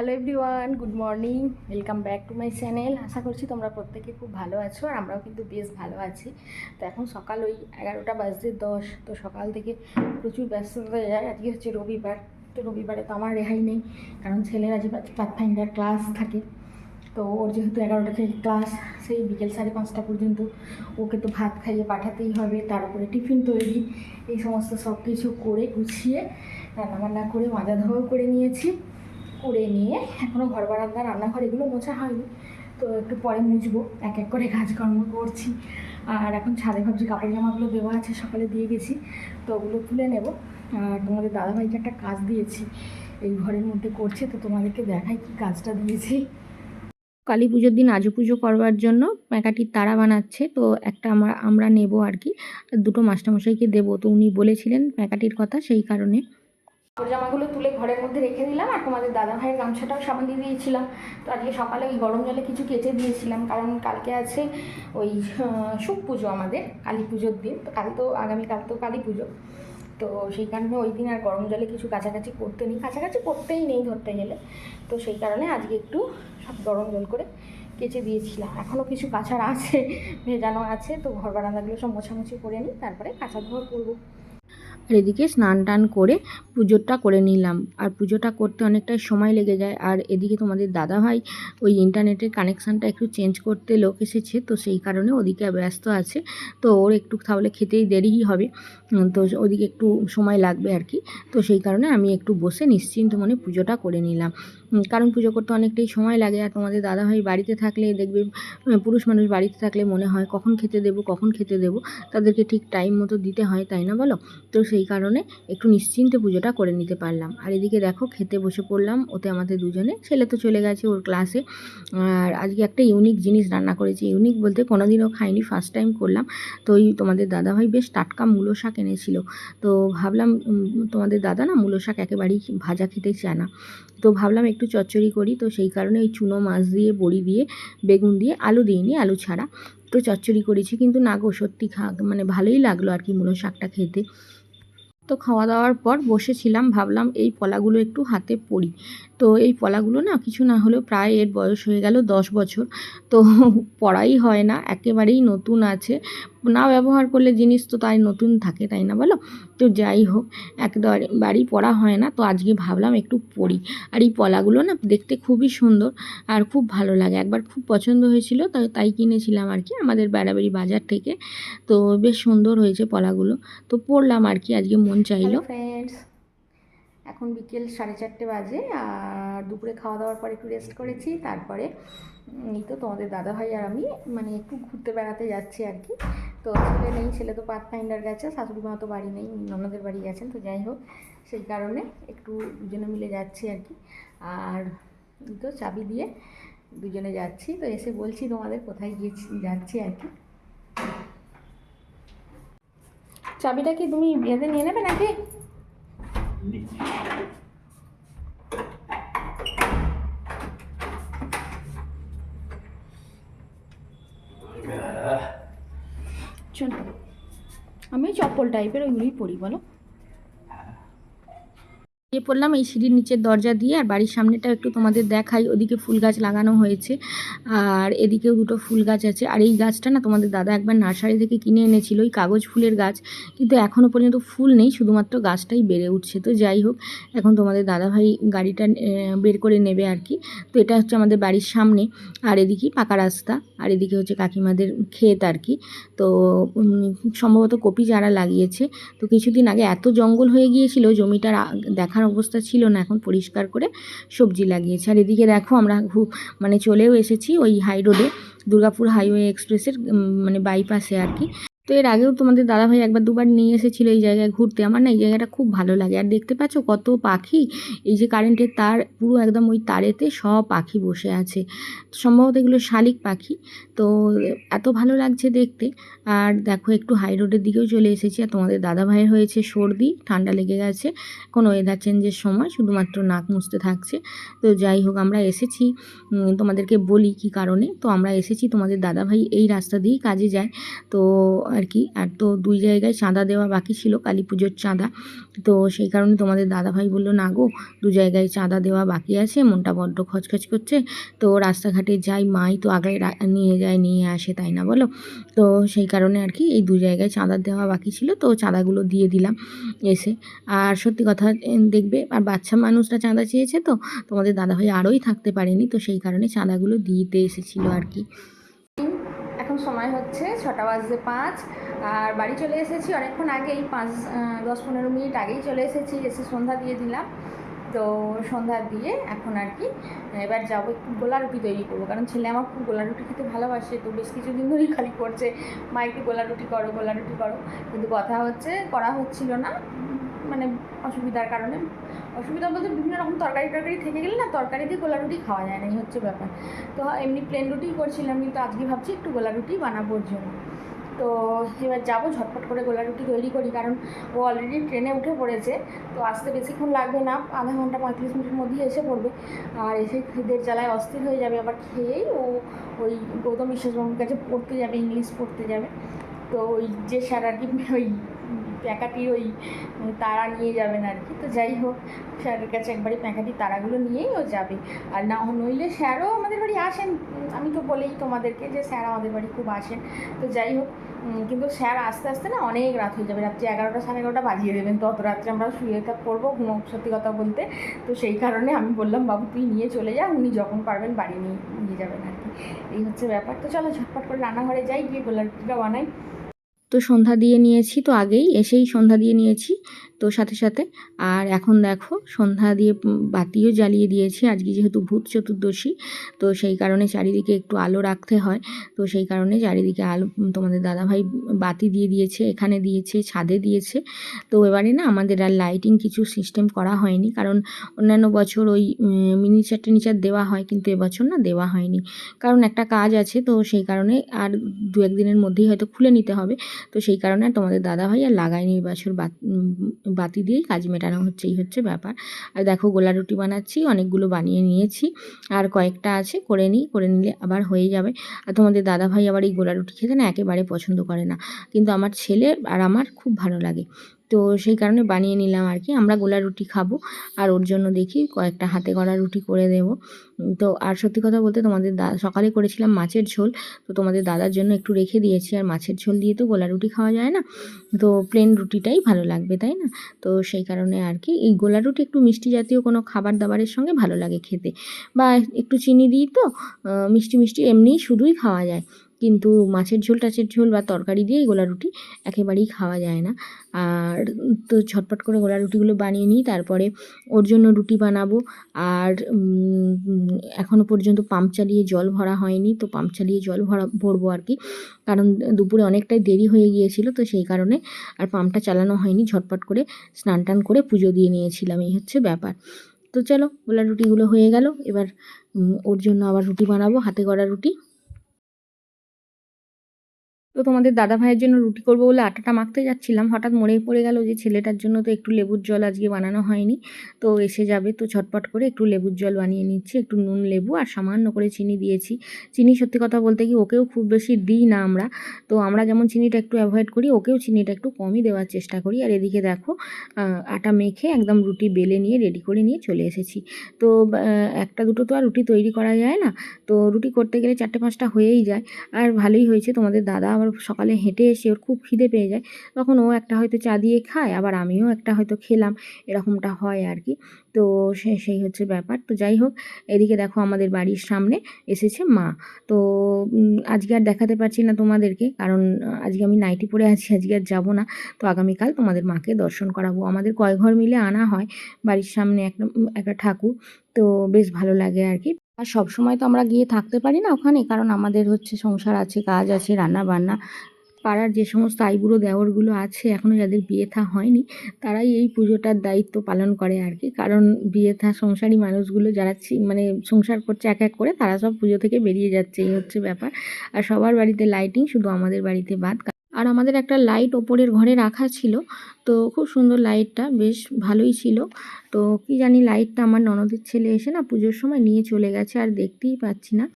Hello everyone good morning welcome back to my channel আশা করছি তোমরা প্রত্যেকে খুব ভালো আছো আর আমরাও কিন্তু বেশ ভালো আছি। তো এখন সকাল ওই এগারোটা বাজতে দশ, তো সকাল থেকে প্রচুর ব্যস্ততা যায়। আজকে হচ্ছে রবিবার, তো রবিবারে তো আমার রেহাই নেই, কারণ ছেলের আজকে পাথফাইন্ডার ক্লাস থাকে। তো ওর যেহেতু এগারোটা থেকে ক্লাস সেই বিকেল সাড়ে পাঁচটা পর্যন্ত ওকে তো ভাত খাইয়ে পাঠাতেই হবে, তার উপরে টিফিন তৈরি, এই সমস্ত সব কিছু করে গুছিয়ে রান্নাবান্না করে মাজা ধোয়াও করে নিয়েছি। করে নিয়ে এখনও ঘর বারান্দা, রান্নাঘর এগুলো মোছা হয়নি। তো একটু পরে মুছবো, এক এক করে কাজকর্ম করছি। আর এখন ছাদে ভাবছি কাপড় জামাগুলো দেওয়া আছে, সকালে দিয়ে গেছি, তো ওগুলো তুলে নেব। আর তোমাদের দাদাভাইকে একটা কাজ দিয়েছি, এই ঘরের মধ্যে করছে, তো তোমাদেরকে দেখাই কি কাজটা দিয়েছি। কালী পুজোর দিন আজু পুজো করবার জন্য প্যাকাটির তারা বানাচ্ছে, তো একটা আমরা আমরা নেব আর কি। দুটো মাস্টারমশাইকে দেবো, তো উনি বলেছিলেন প্যাকাটির কথা সেই কারণে। কাপড় জামাগুলো তুলে ঘরের মধ্যে রেখে দিলাম আর তোমাদের দাদা ভাইয়ের গামছাটাও সাবান দিয়ে দিয়েছিলাম। তো আজকে সকালে ওই গরম জলে কিছু কেচে দিয়েছিলাম, কারণ কালকে আছে ওই শুক পুজো আমাদের, কালী পুজোর দিন। তো কাল তো আগামীকাল তো কালী পুজো। তো সেই কারণে ওই দিন আর গরম জলে কিছু কাছাকাছি করতে নেই, কাছাকাছি করতেই নেই ধরতে গেলে। তো সেই কারণে আজকে একটু সব গরম জল করে কেচে দিয়েছিলাম। এখনও কিছু কাছার আছে, ভেজানো আছে, তো ঘর বারান্দাগুলো সব মোছামুছি করে নিই, তারপরে কাঁচা ধোয়া করব। আর এদিকে স্নান টান করে পুজোটা করে নিলাম। আর পুজোটা করতে অনেকটাই সময় লেগে যায়। আর এদিকে তোমাদের দাদা ভাই ওই ইন্টারনেটের কানেকশানটা একটু চেঞ্জ করতে লোক এসেছে, তো সেই কারণে ওদিকে ব্যস্ত আছে। তো ওর একটু তাহলে খেতেই দেরিই হবে। তো ওদিকে একটু সময় লাগবে আর কি। তো সেই কারণে আমি একটু বসে নিশ্চিন্ত মনে পুজোটা করে নিলাম। কারণ পুজো করতে অনেকটাই সময় লাগে আর তোমাদের দাদাভাই বাড়িতে থাকলে দেখবে পুরুষ মানুষ বাড়িতে থাকলে মনে হয় কখন খেতে দেবো, কখন খেতে দেবো, তাদেরকে ঠিক টাইম মতো দিতে হয়, তাই না বলো? তো সেই কারণে একটু নিশ্চিন্তে পুজোটা করে নিতে পারলাম। আর এদিকে দেখো খেতে বসে পড়লাম, ওতে আমাদের দুজনে, ছেলে তো চলে গেছে ওর ক্লাসে আর আজকে একটা ইউনিক জিনিস রান্না করেছি ইউনিক বলতে কোনোদিনও খাইনি ফার্স্ট টাইম করলাম। তো ওই তোমাদের দাদাভাই বেশ টাটকা মূলো শাক এনেছিল। তো ভাবলাম তোমাদের দাদা না মূলো শাক একেবারেই ভাজা খেতে চায় না। তো ভাবলাম একটু চচ্চড়ি করি, তো সেই কারণে ওই চুনো মাছ দিয়ে, বড়ি দিয়ে, বেগুন দিয়ে, আলু দিইনি, আলু ছাড়া। তো চচ্চড়ি করেছি, কিন্তু না গো, সত্যি খা মানে ভালোই লাগল আর কি মূলো শাকটা খেতে। তো খাওয়া দাওয়ার পর বসেছিলাম, ভাবলাম এই পলাগুলো একটু হাতে পড়ি। তো এই পলাগুলো না কিছু না হলেও প্রায় এর বয়স হয়ে গেল দশ বছর। তো পড়াই হয় না, একেবারেই নতুন আছে। না ব্যবহার করলে জিনিস তো তাই নতুন থাকে, তাই না বলো? তো যাই হোক একবারই পড়া হয় না, তো আজকে ভাবলাম একটু পড়ি। আর এই পলাগুলো না দেখতে খুবই সুন্দর আর খুব ভালো লাগে। একবার খুব পছন্দ হয়েছিল তাই তাই কিনেছিলাম আর কি আমাদের বেড়াবেড়ি বাজার থেকে। তো বেশ সুন্দর হয়েছে পলাগুলো। তো পড়লাম আর কি, আজকে মন চাইলো। এখন বিকেল সাড়ে চারটে বাজে, আর দুপুরে খাওয়া দাওয়ার পর একটু রেস্ট করেছি, তারপরে এই তো তোমাদের দাদা ভাই আর আমি মানে একটু ঘুরতে বেড়াতে যাচ্ছি আর কি। তো ছেলে নেই, ছেলে তো পাথ ফাইন্ডার গেছে, শাশুড়ি মা তো বাড়ি নেই, ননদের বাড়ি গেছেন, তো যাই হোক, সেই কারণে একটু দুজনে মিলে যাচ্ছি আর কি। আর তো চাবি দিয়ে দুজনে যাচ্ছি, তো এসে বলছি তোমাদের কোথায় গিয়েছি যাচ্ছি আর কি। চাবিটা কি তুমি বিয়েতে নিয়ে নেবে নাকি চলো আমি ওই চপ্পল টাইপের ওইগুলোই পরি বলো? গিয়ে পড়লাম, এই সিঁড়ির নিচের দরজা দিয়ে, আর বাড়ির সামনেটাও একটু তোমাদের দেখাই। ওদিকে ফুল গাছ লাগানো হয়েছে, আর এদিকেও দুটো ফুল গাছ আছে। আর এই গাছটা না তোমাদের দাদা একবার নার্সারি থেকে কিনে এনেছিল ওই কাগজ ফুলের গাছ। কিন্তু এখনও পর্যন্ত ফুল নেই, শুধুমাত্র গাছটাই বেড়ে উঠছে। তো যাই হোক, এখন তোমাদের দাদাভাই গাড়িটা বের করে নেবে আর কি। তো এটা হচ্ছে আমাদের বাড়ির সামনে, আর এদিকে পাকা রাস্তা, আর এদিকে হচ্ছে কাকিমাদের ক্ষেত আর কি। তো সম্ভবত কপি চারা লাগিয়েছে। তো কিছুদিন আগে এত জঙ্গল হয়ে গিয়েছিল, জমিটার আ- দেখার অবস্থা ছিল না। এখন পরিষ্কার করে সবজি লাগিয়েছে। আর এদিকে দেখো আমরা মানে চলেও এসেছি ওই হাই রোডে, দুর্গাপুর হাইওয়ে এক্সপ্রেসের মানে বাইপাসে আর কি। তো এর আগেও তোমাদের দাদাভাই একবার দুবার নিয়ে এসেছিল এই জায়গায় ঘুরতে। আমার না এই জায়গাটা খুব ভালো লাগে। আর দেখতে পাচ্ছ কত পাখি? এই যে কারেন্টের তার, পুরো একদম ওই তারেতে সব পাখি বসে আছে। সম্ভবত এগুলো শালিক পাখি। তো এত ভালো লাগছে দেখতে। আর দেখো একটু হাই রোডের দিকেও চলে এসেছি। আর তোমাদের দাদা ভাইয়ের হয়েছে সর্দি, ঠান্ডা লেগে গেছে। কোনো ওয়েদার চেঞ্জের সময় শুধুমাত্র নাক মুছতে থাকছে। তো যাই হোক, আমরা এসেছি। তোমাদেরকে বলি কি কারণে। তো আমরা এসেছি তোমাদের দাদা ভাই এই রাস্তা দিয়েই কাজে যায়। তো আর কি আর তো দুই জায়গায় চাঁদা দেওয়া বাকি ছিল, কালী পুজোর চাঁদা। তো সেই কারণে তোমাদের দাদাভাই বলল, না গো, দু জায়গায় চাঁদা দেওয়া বাকি আছে, মনটা বড্ড খচখচ করছে। তো রাস্তাঘাটে যাই, মাই তো আগে নিয়ে যায়, নিয়ে আসে, তাই না বলো? তো সেই কারণে আর কি এই দু জায়গায় চাঁদা দেওয়া বাকি ছিল, তো চাঁদাগুলো দিয়ে দিলাম এসে। আর সত্যি কথা দেখবে, আর বাচ্চা মানুষরা চাঁদা চেয়েছে তো, তোমাদের দাদাভাই আরোই থাকতে পারেনি, তো সেই কারণে চাঁদাগুলো দিতে এসেছিল আর কি সময় হচ্ছে ছটা বাজতে পাঁচ, আর বাড়ি চলে এসেছি অনেকক্ষণ আগেই পাঁচ দশ পনেরো মিনিট আগেই চলে এসেছি, এসে সন্ধ্যা দিয়ে দিলাম। তো সন্ধ্যা দিয়ে এখন আর কি, এবার যাব একটু গোলা রুটি তৈরি করব, কারণ ছেলে আমার খুব গোলা রুটি খেতে ভালোবাসে, তো বেশ কিছুদিন ধরেই খালি করছে, মা, একটু গোলা রুটি করো গোলা রুটি করো। কিন্তু কথা হচ্ছে, করা হচ্ছিল না। মানে অসুবিধার কারণে। অসুবিধা বলতে বিভিন্ন রকম তরকারি টরকারি থেকে গেলে না তরকারি দিয়ে গোলা রুটি খাওয়া যায় না, এই হচ্ছে ব্যাপার। তো এমনি প্লেন রুটিই করছিলাম, কিন্তু আজকে ভাবছি একটু গোলা রুটি বানাবো ওর জন্য। তো এবার যাব ঝটপট করে গোলা রুটি তৈরি করি, কারণ ও অলরেডি ট্রেনে উঠে পড়েছে। তো আসতে বেশিক্ষণ লাগবে না, আধা ঘণ্টা পঁয়ত্রিশ মিনিটের মধ্যেই এসে পড়বে। আর এসে খিদের জ্বালায় অস্থির হয়ে যাবে, আবার খেয়েই ও ওই গৌতম বিশ্বাসবাবুর কাছে পড়তে যাবে, ইংলিশ পড়তে যাবে। তো ওই যে স্যার আর কি, ওই প্যাকাটির ওই তারা নিয়ে যাবেন আর কি। তো যাই হোক, স্যারের কাছে একবারে প্যাকাটির তারাগুলো নিয়েই ও যাবে। আর না নইলে স্যারও আমাদের বাড়ি আসেন। আমি তো বলেই তোমাদেরকে যে স্যার আমাদের বাড়ি খুব আসেন। তো যাই হোক কিন্তু স্যার আস্তে আস্তে না অনেক রাত হয়ে যাবে। রাত্রি এগারোটা সাড়ে এগারোটা বাজিয়ে দেবেন। তো অত রাত্রে আমরা শুয়ে থাক করব ঘুমো সত্যি কথা বলতে। তো সেই কারণে আমি বললাম, বাবু, তুই নিয়ে চলে যা। উনি যখন পারবেন বাড়ি নিয়ে নিয়ে যাবেন আর কি। এই হচ্ছে ব্যাপার। তো চলো ঝটপট করে রান্নাঘরে যাই, গিয়ে গোলার রুটিটা বানাই। তো সন্ধ্যা দিয়ে নিয়েছি, তো আগেই এসেই সন্ধ্যা দিয়ে নিয়েছি, তো সাথে সাথে। আর এখন দেখো, সন্ধ্যা দিয়ে বাতিও জ্বালিয়ে দিয়েছি, আজকে যেহেতু ভূত চতুর্দশী, তো সেই কারণে চারিদিকে একটু আলো রাখতে হয়। তো সেই কারণে চারিদিকে আলো তোমাদের দাদাভাই বাতি দিয়ে দিয়েছে, এখানে দিয়েছে, ছাদে দিয়েছে। তো এবারে না আমাদের আর লাইটিং কিছু সিস্টেম করা হয়নি, কারণ অন্যান্য বছর ওই মিনিচার টিনিচার দেওয়া হয়, কিন্তু এবছর না দেওয়া হয়নি। কারণ একটা কাজ আছে, তো সেই কারণে আর দু একদিনের মধ্যেই হয়তো খুলে নিতে হবে। তো সেই কারণে তোমাদের দাদাভাই আর লাগায়নি বছর বাতি দিয়েই কাজ মেটানো হচ্ছে, এই হচ্ছে ব্যাপার। আর দেখো গোলা রুটি বানাচ্ছি, অনেকগুলো বানিয়ে নিয়েছি, আর কয়েকটা আছে, করে নিই, করে নিলে আবার হয়ে যাবে। আর তোমাদের দাদা ভাই আবার এই গোলা রুটি খেতে না একেবারে পছন্দ করে না। কিন্তু আমার ছেলে আর আমার খুব ভালো লাগে। তো সেই কারণে বানিয়ে নিলাম আর কি। আমরা গোলা রুটি খাব আর ওর জন্য দেখি কয়েকটা হাতে করা রুটি করে দেবো। তো আর সত্যি কথা বলতে তোমাদের দা, সকালে করেছিলাম মাছের ঝোল। তো তোমাদের দাদার জন্য একটু রেখে দিয়েছি আর মাছের ঝোল দিয়ে তো গোলা রুটি খাওয়া যায় না। তো প্লেন রুটিটাই ভালো লাগবে, তাই না? তো সেই কারণে আর কি, এই গোলা রুটি একটু মিষ্টি জাতীয় কোনো খাবার দাবারের সঙ্গে ভালো লাগে খেতে। বা একটু চিনি দিই তো মিষ্টি মিষ্টি এমনিই শুধুই খাওয়া যায়। কিন্তু মাছের ঝোল টাছের ঝোল বা তরকারি দিয়ে গোলা রুটি একেবারেই খাওয়া যায় না। আর তো ঝটপট করে গোলা রুটিগুলো বানিয়ে নিই, তারপরে ওর জন্য রুটি বানাবো। আর এখনও পর্যন্ত পাম্প চালিয়ে জল ভরা হয়নি, তো পাম্প চালিয়ে জল ভরা, ভরবো আর কি। কারণ দুপুরে অনেকটাই দেরি হয়ে গিয়েছিল, তো সেই কারণে আর পাম্পটা চালানো হয়নি। ঝটপট করে স্নান টান করে পুজো দিয়ে নিয়েছিলাম, এই হচ্ছে ব্যাপার। তো চলো, গোলা রুটিগুলো হয়ে গেল, এবার ওর জন্য আবার রুটি বানাবো, হাতে গড়া রুটি। তো তোমাদের দাদা ভাইয়ের জন্য রুটি করব বলে আটাটা মাখতে যাচ্ছিলাম। হঠাৎ মনে পড়ে গেল যে ছেলেটার জন্য তো একটু লেবুর জল আজকে বানানো হয়নি। তো এসে যাবে, তো ঝটপট করে একটু লেবুর জল বানিয়ে নিচ্ছি, একটু নুন, লেবু আর সামান্য করে চিনি দিয়েছি। চিনি সত্যি কথা বলতে কি ওকেও খুব বেশি দিই না আমরা। তো আমরা যেমন চিনিটা একটু অ্যাভয়েড করি, ওকেও চিনিটা একটু কমই দেওয়ার চেষ্টা করি। আর এদিকে দেখো আটা মেখে একদম রুটি বেলে নিয়ে রেডি করে নিয়ে চলে এসেছি। তো একটা দুটো তো আর রুটি তৈরি করা যায় না। তো রুটি করতে গেলে চারটে পাঁচটা হয়েই যায়। আর ভালোই হয়েছে, তোমাদের দাদা আবার সকালে হেঁটে এসে ওর খুব খিদে পেয়ে যায়, তখন ও একটা হয়তো চা দিয়ে খায়, আবার আমিও একটা হয়তো খেলাম, এরকমটা হয় আর কি। তো সে, সেই হচ্ছে ব্যাপার। তো যাই হোক, এদিকে দেখো আমাদের বাড়ির সামনে এসেছে মা। তো আজকে আর দেখাতে পারছি না তোমাদেরকে, কারণ আজকে আমি নাইটি পরে আছি, আজকে আর যাব না। তো আগামীকাল তোমাদের মাকে দর্শন করাবো। আমাদের কয় ঘর মিলে আনা হয় বাড়ির সামনে একটা একটা ঠাকুর। তো বেশ ভালো লাগে আর কি। আর সব সময় তো আমরা গিয়ে থাকতে পারি না ওখানে, কারণ আমাদের হচ্ছে সংসার আছে, কাজ আছে রান্না বান্না পাড়ার যে সমস্ত আইবুড়ো দেওরগুলো আছে এখনও যাদের বিয়ে থা হয়নি, তারাই এই পুজোটার দায়িত্ব পালন করে আর কি। কারণ বিয়ে থা সংসারী মানুষগুলো যারা মানে সংসার করছে এক এক করে, তারা সব পুজো থেকে বেরিয়ে যাচ্ছে, এই হচ্ছে ব্যাপার। আর সবার বাড়িতে লাইটিং শুধু আমাদের বাড়িতে বাদ আর আমাদের একটা লাইট ওপরের ঘরে রাখা ছিল, তো খুব সুন্দর লাইটটা বেশ ভালোই ছিল। তো কি জানি লাইটটা আমার ননদের ছেলে এসে না পুজোর সময় নিয়ে চলে গেছে, আর দেখতেই পাচ্ছি না।